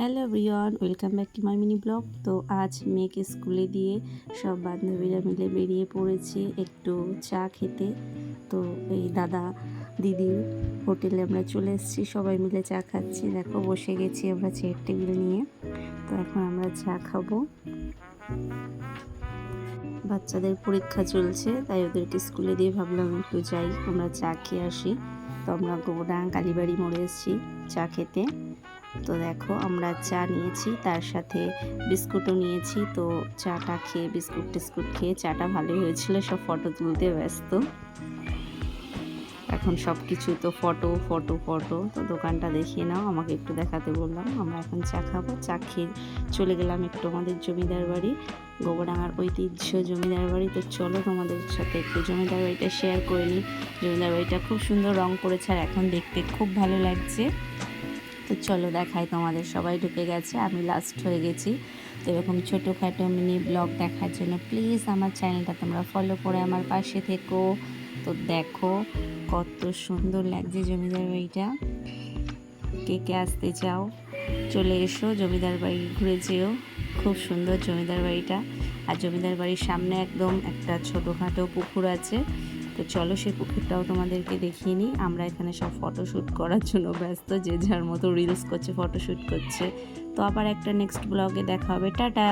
Hello Riyon welcome back to my mini blog. তো আজ মেয়েকে স্কুলে দিয়ে সব বান্ধবীরা মিলে বেরিয়ে পড়েছে একটু চা খেতে। তো এই দাদা দিদির হোটেলে আমরা চলে এসেছি, সবাই মিলে চা খাচ্ছি। দেখো, বসে গেছি আমরা চেয়ার টেবিল নিয়ে। তো এখন আমরা চা খাব। বাচ্চাদের পরীক্ষা চলছে, তাই ওদেরকে স্কুলে দিয়ে ভাবলাম একটু যাই, আমরা চা খেয়ে আসি। তো আমরা গোডাং কালীবাড়ি মোড়ে এসেছি চা খেতে। তো দেখো, আমরা চা নিয়েছি, তার সাথে বিস্কুটও নিয়েছি। তো চাটা খেয়ে বিস্কুট টিস্কুট খেয়ে চাটা ভালোই হয়েছিল, সব ফটো তুলতে ব্যস্ত। এখন সব কিছু তো ফটো ফটো ফটো তো দোকানটা দেখিয়ে নাও, আমাকে একটু দেখাতে বললাম, আমরা এখন চা খাব। চা খেয়ে চলে গেলাম একটু আমাদের জমিদার বাড়ি গোবরডাঙ্গার ঐতিহ্য জমিদার বাড়ি। তো চলো তোমাদের সাথে একটু জমিদার বাড়িটা শেয়ার করে নিই। জমিদার বাড়িটা খুব সুন্দর রং করেছে, আর এখন দেখতে খুব ভালো লাগছে। তো চলো দেখাই তোমাদের, সবাই ঢুকে গেছে, আমি লাস্ট হয়ে গেছি। তো এরকম ছোটোখাটো মিনি ব্লগ দেখার জন্য প্লিজ আমার চ্যানেলটা তোমরা ফলো করে আমার পাশে থেকো। তো দেখো কত সুন্দর লাগছে জমিদার বাড়িটা। কে কে আসতে চাও, চলে এসো, জমিদার বাড়ি ঘুরে যেও। খুব সুন্দর জমিদার বাড়িটা। আর জমিদার বাড়ির সামনে একদম একটা ছোটোখাটো পুকুর আছে। তো চলো সে পুকুরটাও তোমাদেরকে দেখিয়ে নিই। আমরা এখানে সব ফটোশ্যুট করার জন্য ব্যস্ত, যে যার মতো রিলস করছে ফটোশ্যুট করছে। তো আবার একটা নেক্সট ব্লগে দেখা হবে। টাটা!